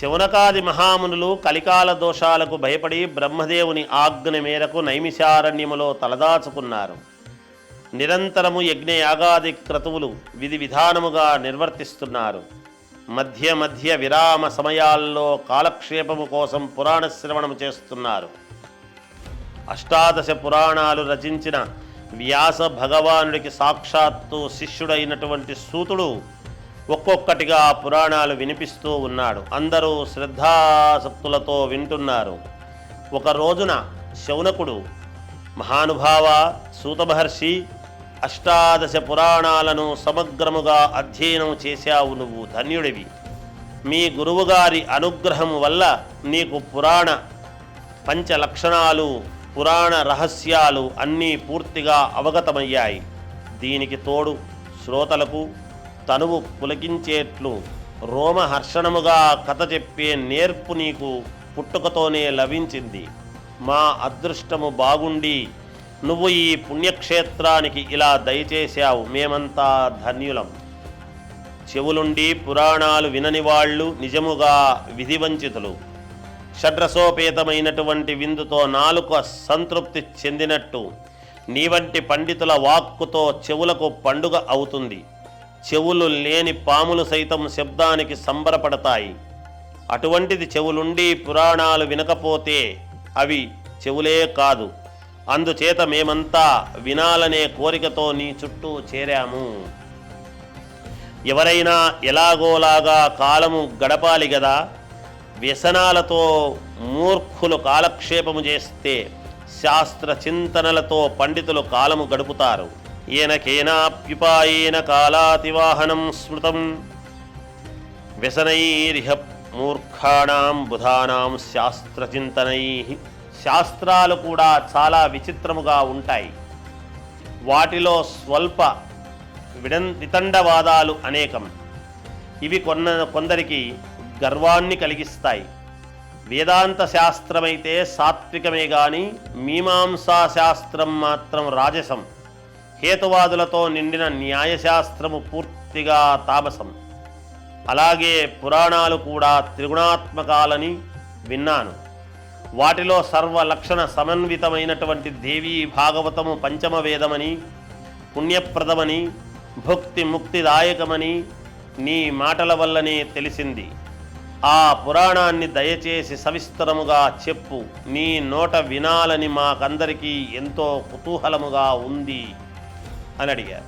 శివనకాది మహామునులు కలికాల దోషాలకు భయపడి బ్రహ్మదేవుని ఆజ్ఞ మేరకు నైమిషారణ్యములో తలదాచుకున్నారు. నిరంతరము యజ్ఞయాగాది క్రతువులు విధి విధానముగా నిర్వర్తిస్తున్నారు. మధ్య మధ్య విరామ సమయాల్లో కాలక్షేపము కోసం పురాణ శ్రవణము చేస్తున్నారు. అష్టాదశ పురాణాలు రచించిన వ్యాస భగవానుడికి సాక్షాత్తు శిష్యుడైనటువంటి సూతుడు ఒక్కొక్కటిగా పురాణాలు వినిపిస్తూ ఉన్నాడు. అందరూ శ్రద్ధాసక్తులతో వింటున్నారు. ఒక రోజున శౌనకుడు మహానుభావ సూత మహర్షి అష్టాదశ పురాణాలను సమగ్రముగా అధ్యయనం చేశావు నువ్వు ధన్యుడివి. మీ గురువుగారి అనుగ్రహం వల్ల నీకు పురాణ పంచ లక్షణాలు పురాణ రహస్యాలు అన్నీ పూర్తిగా అవగతమయ్యాయి. దీనికి తోడు శ్రోతలకు తనువు పులకించేట్లు రోమహర్షణముగా కథ చెప్పే నేర్పు నీకు పుట్టుకతోనే లభించింది. మా అదృష్టము బాగుండి నువ్వు ఈ పుణ్యక్షేత్రానికి ఇలా దయచేశావు. మేమంతా ధన్యులం. చెవులుండి పురాణాలు వినని వాళ్ళు నిజముగా విధివంచితులు. షడ్రసోపేతమైనటువంటి విందుతో నాలుక సంతృప్తి చెందినట్టు నీ వంటి పండితుల వాక్కుతో చెవులకు పండుగ అవుతుంది. చెవులు లేని పాములు సైతం శబ్దానికి సంబరపడతాయి. అటువంటిది చెవులుండి పురాణాలు వినకపోతే అవి చెవులే కాదు. అందుచేత మేమంతా వినాలనే కోరికతో నీ చుట్టూ చేరాము. ఎవరైనా ఎలాగోలాగా కాలము గడపాలి గదా వ్యసనాలతో మూర్ఖులు కాలక్షేపము చేస్తే శాస్త్ర చింతనలతో పండితులు కాలము గడుపుతారు. ఏన ఏనకేనాప్యుపాయేన కాలాతివాహనం స్మృతం వ్యసనైరిహ మూర్ఖాణం బుధానాం శాస్త్రచింతనై శాస్త్రాలు కూడా చాలా విచిత్రముగా ఉంటాయి। వాటిలో స్వల్ప విడం వితండవాదాలు అనేకం। ఇవి కొన్న కొందరికి గర్వాన్ని కలిగిస్తాయి। వేదాంత శాస్త్రమైతే సాత్వికమే కానీ మీమాంసా శాస్త్రం మాత్రం రాజసం। హేతువాదులతో నిండిన న్యాయశాస్త్రము పూర్తిగా తామసం. అలాగే పురాణాలు కూడా త్రిగుణాత్మకాలని విన్నాను. వాటిలో సర్వలక్షణ సమన్వితమైనటువంటి దేవీ భాగవతము పంచమ వేదమని పుణ్యప్రదమని భుక్తి ముక్తిదాయకమని నీ మాటల వల్లనే తెలిసింది. ఆ పురాణాన్ని దయచేసి సవిస్తరముగా చెప్పు. నీ నోట వినాలని మాకందరికీ ఎంతో కుతూహలముగా ఉంది. అని అడిగారు.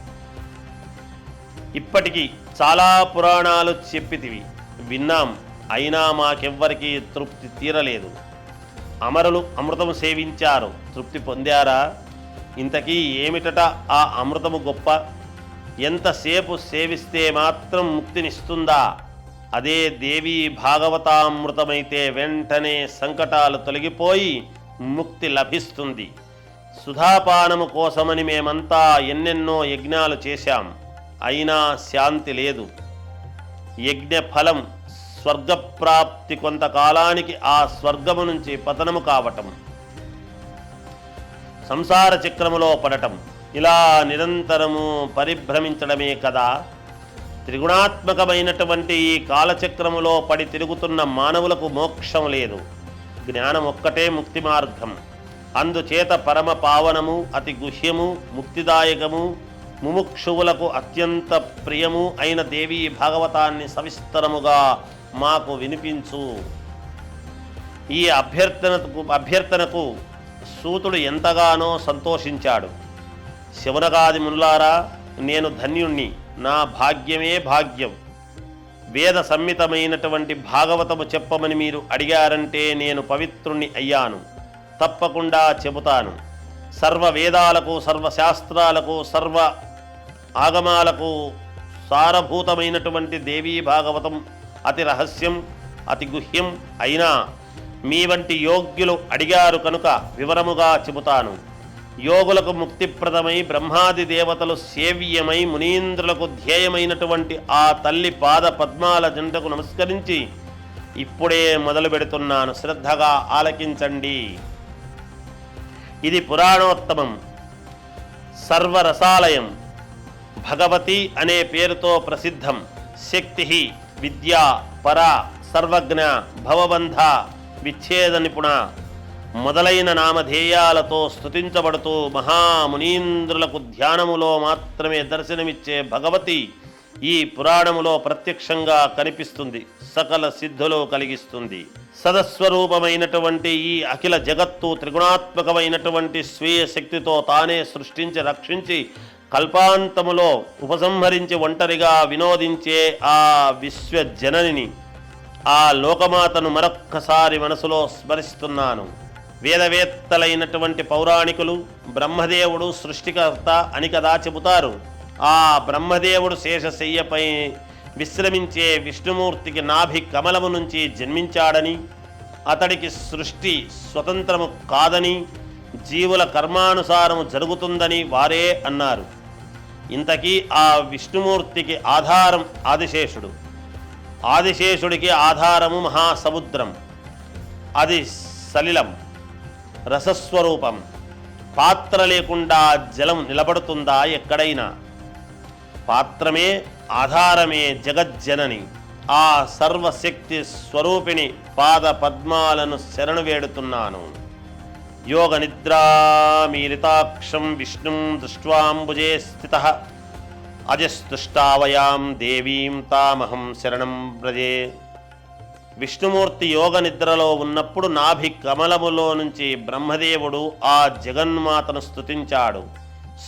ఇప్పటికీ చాలా పురాణాలు చెప్పితివి. విన్నాం. అయినా మాకెవ్వరికీ తృప్తి తీరలేదు. అమరులు అమృతము సేవించారు. తృప్తి పొందారా? ఇంతకీ ఏమిటట ఆ అమృతము గొప్ప? ఎంతసేపు సేవిస్తే మాత్రం ముక్తినిస్తుందా? అదే దేవీ భాగవతామృతమైతే వెంటనే సంకటాలు తొలగిపోయి ముక్తి లభిస్తుంది. సుధాపానము కోసమని మేమంతా ఎన్నెన్నో యజ్ఞాలు చేశాం. అయినా శాంతి లేదు. యజ్ఞ ఫలం స్వర్గప్రాప్తి కొంతకాలానికి ఆ స్వర్గము నుంచి పతనము కావటం. సంసార చక్రములో పడటం. ఇలా నిరంతరము పరిభ్రమించడమే కదా. త్రిగుణాత్మకమైనటువంటి ఈ కాలచక్రములో పడి తిరుగుతున్న మానవులకు మోక్షం లేదు. జ్ఞానం ఒక్కటే ముక్తి మార్గం అందుచేత పరమ పావనము అతి గుహ్యము ముక్తిదాయకము ముముక్షువులకు అత్యంత ప్రియము అయిన దేవీ భాగవతాన్ని సవిస్తరముగా మాకు వినిపించు. ఈ అభ్యర్థనకు అభ్యర్థనకు సూతుడు ఎంతగానో సంతోషించాడు. శివనగాది ముల్లారా నేను ధన్యుణ్ణి నా భాగ్యమే భాగ్యం. వేద సమ్మితమైనటువంటి భాగవతము చెప్పమని మీరు అడిగారంటే నేను పవిత్రుణ్ణి అయ్యాను. తప్పకుండా చెబుతాను. సర్వ వేదాలకు సర్వశాస్త్రాలకు సర్వ ఆగమాలకు సారభూతమైనటువంటి దేవీ భాగవతం అతి రహస్యం అతి గుహ్యం అయినా మీ వంటి యోగ్యులు అడిగారు కనుక వివరముగా చెబుతాను. యోగులకు ముక్తిప్రదమై బ్రహ్మాది దేవతలు సేవ్యమై మునీంద్రులకు ధ్యేయమైనటువంటి ఆ తల్లి పాద పద్మాల జంటకు నమస్కరించి ఇప్పుడే మొదలు పెడుతున్నాను. శ్రద్ధగా ఆలకించండి. ఇది పురాణోత్తమం. సర్వరసాలయం. భగవతి అనే పేరుతో ప్రసిద్ధం. శక్తి విద్యా పర సర్వజ్ఞ భవబంధ విచ్ఛేద నిపుణ మొదలైన నామధేయాలతో స్తుతించబడుతూ మహామునీంద్రులకు ధ్యానములో మాత్రమే దర్శనమిచ్చే భగవతి ఈ పురాణములో ప్రత్యక్షంగా కనిపిస్తుంది సకల సిద్ధులు కలిగిస్తుంది. సదస్వరూపమైనటువంటి ఈ అఖిల జగత్తు త్రిగుణాత్మకమైనటువంటి స్వీయ శక్తితో తానే సృష్టించి రక్షించి కల్పాంతములో ఉపసంహరించి ఒంటరిగా వినోదించే ఆ విశ్వజననిని ఆ లోకమాతను మరొక్కసారి మనసులో స్మరిస్తున్నాను. వేదవేత్తలైనటువంటి పౌరాణికులు బ్రహ్మదేవుడు సృష్టికర్త అని కదా చెబుతారు. ఆ బ్రహ్మదేవుడు శేషశయ్యపై విశ్రమించే విష్ణుమూర్తికి నాభి కమలము నుంచి జన్మించాడని అతడికి సృష్టి స్వతంత్రము కాదని జీవుల కర్మానుసారము జరుగుతుందని వారే అన్నారు. ఇంతకీ ఆ విష్ణుమూర్తికి ఆధారం ఆదిశేషుడు. ఆదిశేషుడికి ఆధారము మహాసముద్రం. అది సలిలం రసస్వరూపం. పాత్ర లేకుండా జలం నిలబడుతుందా ఎక్కడైనా? పాత్రమే ఆధారమే జగజ్జనని. ఆ సర్వశక్తి స్వరూపిణి పాద పద్మాలను శరణు వేడుతున్నాను. యోగ నిద్రామీలితాక్షం విష్ణుం దృష్ట్వాంబుజే స్థిత. అజస్తుష్టావయాం దేవీం తామహం శరణం వ్రజే. విష్ణుమూర్తి యోగ నిద్రలో ఉన్నప్పుడు నాభి కమలములో నుంచి బ్రహ్మదేవుడు ఆ జగన్మాతను స్తుతించాడు.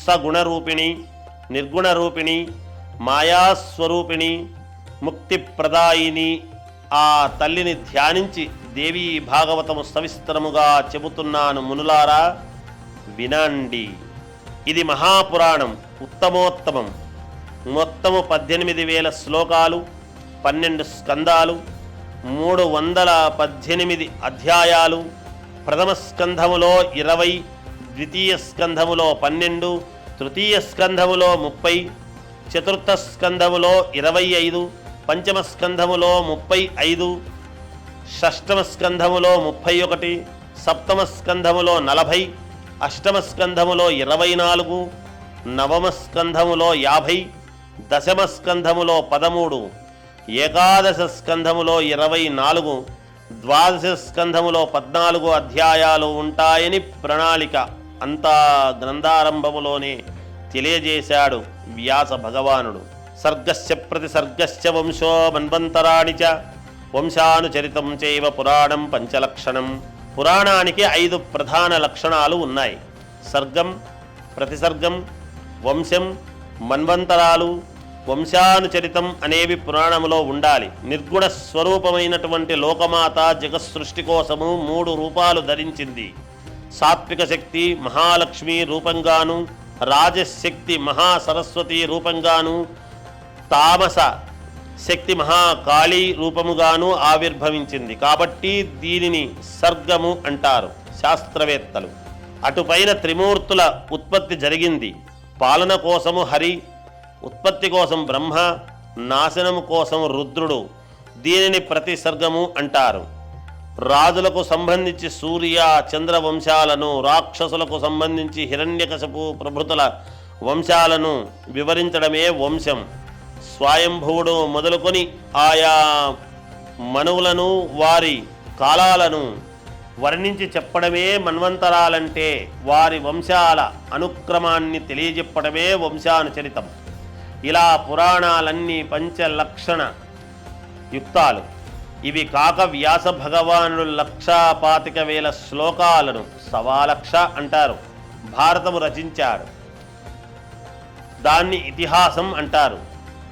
సగుణరూపిణి నిర్గుణ రూపిణి మాయాస్వరూపిణి ముక్తిప్రదాయిని ఆ తల్లిని ధ్యానించి దేవీ భాగవతము సవిస్తరముగా చెబుతున్నాను మునులారా. వినండి. ఇది మహాపురాణం ఉత్తమోత్తమం. మొత్తము పద్దెనిమిది వేల శ్లోకాలు పన్నెండు స్కందాలు మూడు వందల పద్దెనిమిది అధ్యాయాలు ప్రథమ స్కంధములో ఇరవై ద్వితీయ స్కంధములో పన్నెండు తృతీయ స్కంధములో ముప్పై చతుర్థ స్కంధములో ఇరవై ఐదు పంచమ స్కంధములో ముప్పై ఐదు షష్టమ స్కంధములో ముప్పై ఒకటి సప్తమ స్కంధములో నలభై అష్టమ స్కంధములో ఇరవై నాలుగు నవమ స్కంధములో యాభై దశమ స్కంధములో పదమూడు ఏకాదశ స్కంధములో ఇరవై నాలుగు ద్వాదశ స్కంధములో పద్నాలుగు అధ్యాయాలు ఉంటాయని ప్రణాళిక. అంతా గ్రంథారంభములోనే తెలియజేశాడు వ్యాస భగవానుడు. సర్గస్య ప్రతి సర్గస్య వంశో మన్వంతరాణి చ. వంశానుచరితం చైవ పురాణం పంచలక్షణం. పురాణానికి ఐదు ప్రధాన లక్షణాలు ఉన్నాయి. సర్గం ప్రతిసర్గం వంశం మన్వంతరాలు వంశానుచరితం అనేవి పురాణములో ఉండాలి. నిర్గుణ స్వరూపమైనటువంటి లోకమాత జగత్సృష్టి కోసము మూడు రూపాలు ధరించింది. సాత్విక శక్తి మహాలక్ష్మి రూపంగాను రాజశక్తి మహాసరస్వతి రూపంగాను తామస శక్తి మహాకాళీ రూపముగాను ఆవిర్భవించింది. కాబట్టి దీనిని సర్గము అంటారు శాస్త్రవేత్తలు. అటుపైన త్రిమూర్తుల ఉత్పత్తి జరిగింది. పాలన కోసము హరి ఉత్పత్తి కోసం బ్రహ్మ నాశనము కోసం రుద్రుడు దీనిని ప్రతి సర్గము అంటారు. రాజులకు సంబంధించి సూర్య చంద్ర వంశాలను రాక్షసులకు సంబంధించి హిరణ్యకశపు ప్రభృతుల వంశాలను వివరించడమే వంశం. స్వయంభువుడు మొదలుకొని ఆయా మనువులను వారి కాలాలను వర్ణించి చెప్పడమే మన్వంతరాలంటే వారి వంశాల అనుక్రమాన్ని తెలియజెప్పడమే వంశానుచరితం. ఇలా పురాణాలన్నీ పంచలక్షణ యుక్తాలు. ఇవి కాక వ్యాస భగవానుడు లక్షా పాతిక వేల శ్లోకాలను సవాలక్ష అంటారు. భారతము రచించాడు. దాన్ని ఇతిహాసం అంటారు.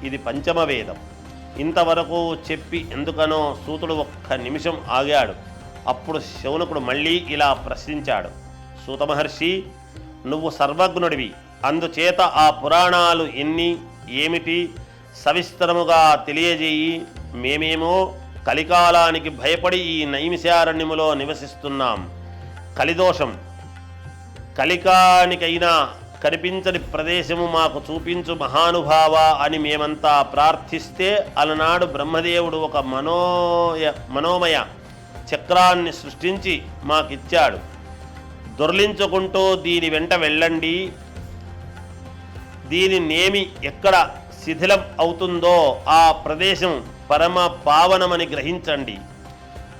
ఇది పంచమ వేదం. ఇంతవరకు చెప్పి ఎందుకనో సూతుడు ఒక్క నిమిషం ఆగాడు. అప్పుడు శౌనకుడు మళ్ళీ ఇలా ప్రశ్నించాడు. సూత మహర్షి నువ్వు సర్వజ్ఞుడివి. అందుచేత ఆ పురాణాలు ఎన్ని ఏమిటి సవిస్తరముగా తెలియజేయి. మేమేమో కలికాలానికి భయపడి ఈ నైమిషారణ్యములో నివసిస్తున్నాం. కలిదోషం. కలికానికైనా కనిపించని ప్రదేశము మాకు చూపించు మహానుభావ అని మేమంతా ప్రార్థిస్తే అలనాడు బ్రహ్మదేవుడు ఒక మనోయ మనోమయ చక్రాన్ని సృష్టించి మాకిచ్చాడు. దొర్లించుకుంటూ దీని వెంట వెళ్ళండి. దీని నేమి ఎక్కడ శిథిలం అవుతుందో ఆ ప్రదేశం పరమ పావనమని గ్రహించండి.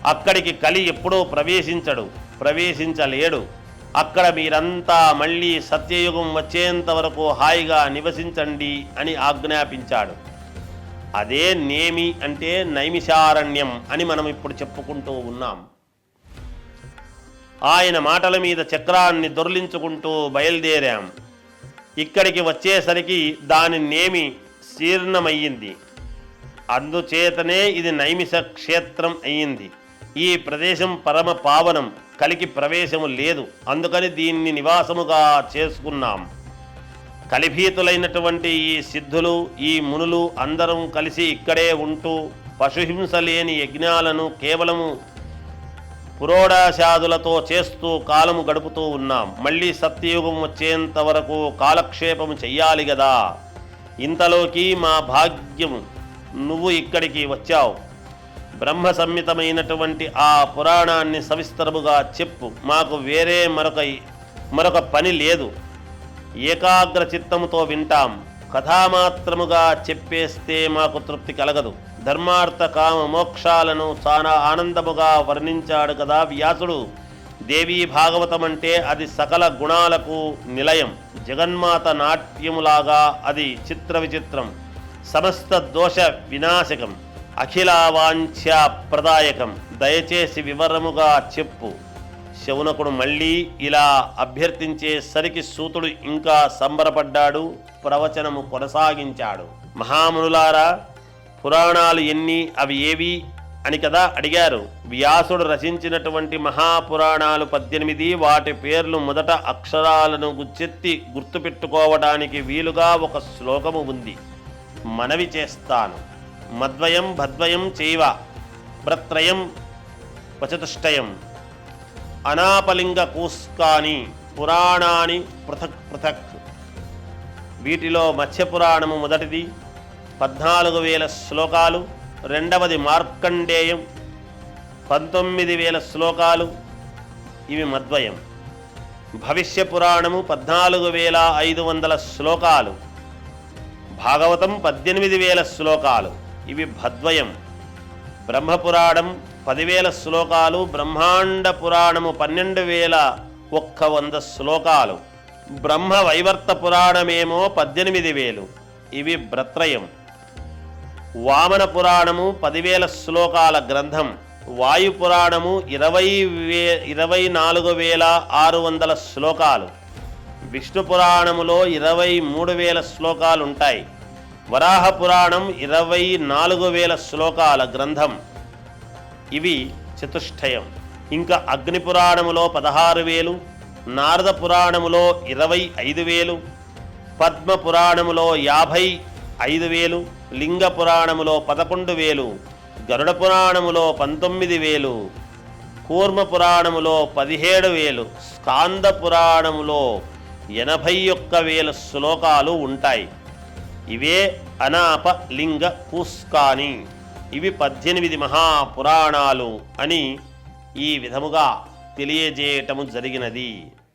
అక్కడికి కలి ఎప్పుడో ప్రవేశించడు ప్రవేశించలేడు. అక్కడ మీరంతా మళ్ళీ సత్యయుగం వచ్చేంత వరకు హాయిగా నివసించండి అని ఆజ్ఞాపించాడు. అదే నేమి అంటే నైమిషారణ్యం అని మనం ఇప్పుడు చెప్పుకుంటూ ఉన్నాం. ఆయన మాటల మీద చక్రాన్ని దొర్లించుకుంటూ బయలుదేరాం. ఇక్కడికి వచ్చేసరికి దాని నేమి శీర్ణమయ్యింది. అందుచేతనే ఇది నైమిష క్షేత్రం అయింది. ఈ ప్రదేశం పరమ పావనం కలికి ప్రవేశము లేదు. అందుకని దీన్ని నివాసముగా చేసుకున్నాం. కలిభీతులైనటువంటి ఈ సిద్ధులు ఈ మునులు అందరం కలిసి ఇక్కడే ఉంటూ పశుహింస లేని యజ్ఞాలను కేవలము పురోడాశాదులతో చేస్తూ కాలము గడుపుతూ ఉన్నాం. మళ్ళీ సత్యయుగం వచ్చేంత వరకు కాలక్షేపము చెయ్యాలి కదా ఇంతలోకి మా భాగ్యం నువ్వు ఇక్కడికి వచ్చావు. బ్రహ్మ సంహితమైనటువంటి ఆ పురాణాన్ని సవిస్తరముగా చెప్పు. మాకు వేరే మరొక మరొక పని లేదు. ఏకాగ్ర చిత్తముతో వింటాం. కథామాత్రముగా చెప్పేస్తే మాకు తృప్తి కలగదు. ధర్మార్థ కామ మోక్షాలను చాలా ఆనందముగా వర్ణించాడు కదా వ్యాసుడు. దేవీ భాగవతం అంటే అది సకల గుణాలకు నిలయం. జగన్మాత నాట్యములాగా అది చిత్ర విచిత్రం. సమస్త దోష వినాశకం. అఖిలావాంఛ్యాప్రదాయకం దయచేసి వివరముగా చెప్పు. శౌనకుడు మళ్ళీ ఇలా అభ్యర్థించేసరికి సూతుడు ఇంకా సంబరపడ్డాడు ప్రవచనము కొనసాగించాడు. మహామునులారా పురాణాలు ఎన్ని అవి ఏవి అని కదా అడిగారు. వ్యాసుడు రచించినటువంటి మహాపురాణాలు పద్దెనిమిది వాటి పేర్లు మొదట అక్షరాలను గుచ్చెత్తి గుర్తుపెట్టుకోవడానికి వీలుగా ఒక శ్లోకము ఉంది. మనవి చేస్తాను. మద్వయం భద్వయం చైవ ప్రత్రయం వచతుష్టయం. అనాపలింగ కూస్కాని పురాణాని పృథక్ పృథక్. వీటిలో మత్స్యపురాణము మొదటిది పద్నాలుగు వేల శ్లోకాలు రెండవది మార్కండేయం పంతొమ్మిది వేల శ్లోకాలు ఇవి మద్వయం. భవిష్య పురాణము పద్నాలుగు వేల ఐదు వందల శ్లోకాలు. భాగవతం పద్దెనిమిది వేల శ్లోకాలు. ఇవి భద్వయం. బ్రహ్మపురాణం పదివేల శ్లోకాలు బ్రహ్మాండ పురాణము పన్నెండు వేల ఒక్క వంద శ్లోకాలు. బ్రహ్మ వైవర్త పురాణమేమో పద్దెనిమిది వేలు. ఇవి బ్రత్రయం. వామన పురాణము పదివేల శ్లోకాల గ్రంథం. వాయు పురాణము ఇరవై వే ఇరవై నాలుగు వేల ఆరు వందల శ్లోకాలు. విష్ణు పురాణములో ఇరవై మూడు వేల శ్లోకాలు ఉంటాయి వరాహ పురాణం ఇరవై నాలుగు వేల శ్లోకాల గ్రంథం. ఇవి చతుష్టయం. ఇంకా అగ్ని పురాణములో పదహారు వేలు నారద పురాణములో ఇరవై ఐదు వేలు పద్మ పురాణములో యాభై ఐదు వేలు లింగ పురాణములో పదకొండు వేలు గరుడ పురాణములో పంతొమ్మిది వేలు కూర్మ పురాణములో పదిహేడు వేలు స్కాంద పురాణములో ఎనభై ఒక్క వేల శ్లోకాలు ఉంటాయి. ఇవే అనాప లింగ కూస్కాని ఇవి పద్దెనిమిది మహాపురాణాలు అని ఈ విధముగా తెలియజేయటము జరిగినది.